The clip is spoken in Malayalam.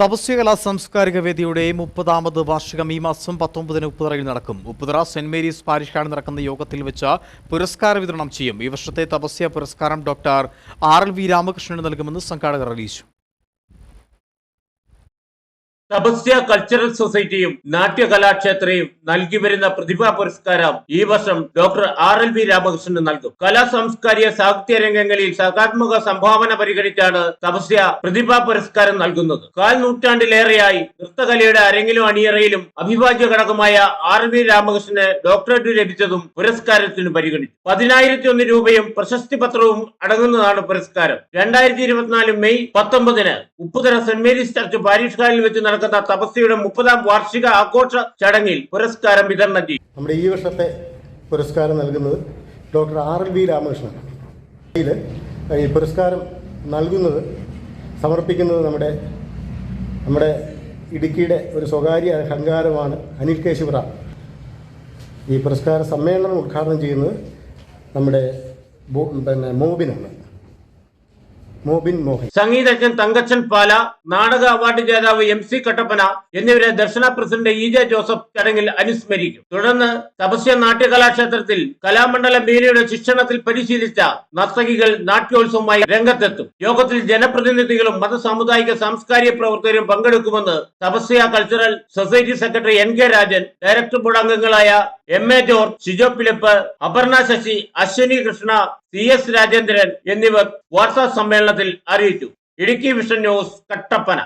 തപസ്യ കലാ സാംസ്കാരിക വേദിയുടെ മുപ്പതാമത് വാർഷികം ഈ മാസം പത്തൊമ്പതിന് ഉപ്പുതറയിൽ നടക്കും. ഉപ്പുതറ സെന്റ് മേരീസ് പാരിഷാണ് നടക്കുന്ന യോഗത്തിൽ വെച്ച് പുരസ്കാര വിതരണം ചെയ്യും. ഈ വർഷത്തെ തപസ്യ പുരസ്കാരം ഡോക്ടർ ആർ എൽ വി രാമകൃഷ്ണന് നൽകുമെന്ന് സംഘാടകർ അറിയിച്ചു. തപസ്യ കൾച്ചറൽ സൊസൈറ്റിയും നാട്യകലാക്ഷേത്രയും നൽകി വരുന്ന പ്രതിഭാ പുരസ്കാരം ഈ വർഷം ഡോക്ടർ ആർ എൽ വി രാമകൃഷ്ണന് നൽകും. കലാ സാംസ്കാരിക സാഹിത്യ രംഗങ്ങളിൽ സർഗാത്മക സംഭാവന പരിഗണിച്ചാണ് തപസ്യ പ്രതിഭാ പുരസ്കാരം നൽകുന്നത്. കാൽ നൂറ്റാണ്ടിലേറെയായി നൃത്തകലയുടെ അരങ്ങിലും അണിയറയിലും അഭിവാജ്യ ഘടകമായ ആർ എൽ വി രാമകൃഷ്ണന് ഡോക്ടറേറ്റ് ലഭിച്ചതും പുരസ്കാരത്തിന് പരിഗണിച്ചു. പതിനായിരത്തി ഒന്ന് രൂപയും പ്രശസ്തി പത്രവും അടങ്ങുന്നതാണ് പുരസ്കാരം. രണ്ടായിരത്തി ഇരുപത്തിനാല് മെയ് പത്തൊമ്പതിന് Upputhara saint Mary's church parish ഹാളിൽ വെച്ച് നടക്കുന്ന തപസ്യയുടെ മുപ്പതാം വാർഷിക ആഘോഷ ചടങ്ങിൽ പുരസ്കാരം വിതരണം ചെയ്യും നമ്മുടെ ഈ വർഷത്തെ പുരസ്കാരം നൽകുന്നത് doctor R L V Ramakrishnan ഈ പുരസ്കാരം നൽകുന്നത് സമർപ്പിക്കുന്നത് നമ്മുടെ നമ്മുടെ ഇടുക്കിയുടെ ഒരു സ്വകാര്യ അഹങ്കാരമാണ് അനിൽ കേശുപ്ര ഈ പുരസ്കാര സമ്മേളനം ഉദ്ഘാടനം ചെയ്യുന്നത് നമ്മുടെ പിന്നെ മോബിനാണ്. മോബിൻ മോഹൻ. സംഗീതജ്ഞൻ തങ്കച്ചൻ പാല നാടക അവാർഡ് ജേതാവ് എം സി കട്ടപ്പന എന്നിവരെ Darshana president E J Joseph ചടങ്ങിൽ അനുസ്മരിക്കും. തുടർന്ന് തപസ്യ നാട്യകലാക്ഷേത്രത്തിൽ കലാമണ്ഡലം മീനയുടെ ശിക്ഷണത്തിൽ പരിശീലിച്ച നർത്തകികൾ നാട്യോത്സവമായി രംഗത്തെത്തും. യോഗത്തിൽ ജനപ്രതിനിധികളും മത സാമുദായിക സാംസ്കാരിക പ്രവർത്തകരും പങ്കെടുക്കുമെന്ന് Tapasya cultural society secretary N K Rajan director board അംഗങ്ങളായ M A George Shijo Philip Aparna Sasi Ashwini Krishna C S Rajendran എന്നിവർ വാർത്താ സമ്മേളനത്തിൽ അറിയിച്ചു. Idukki vision news Kattappana.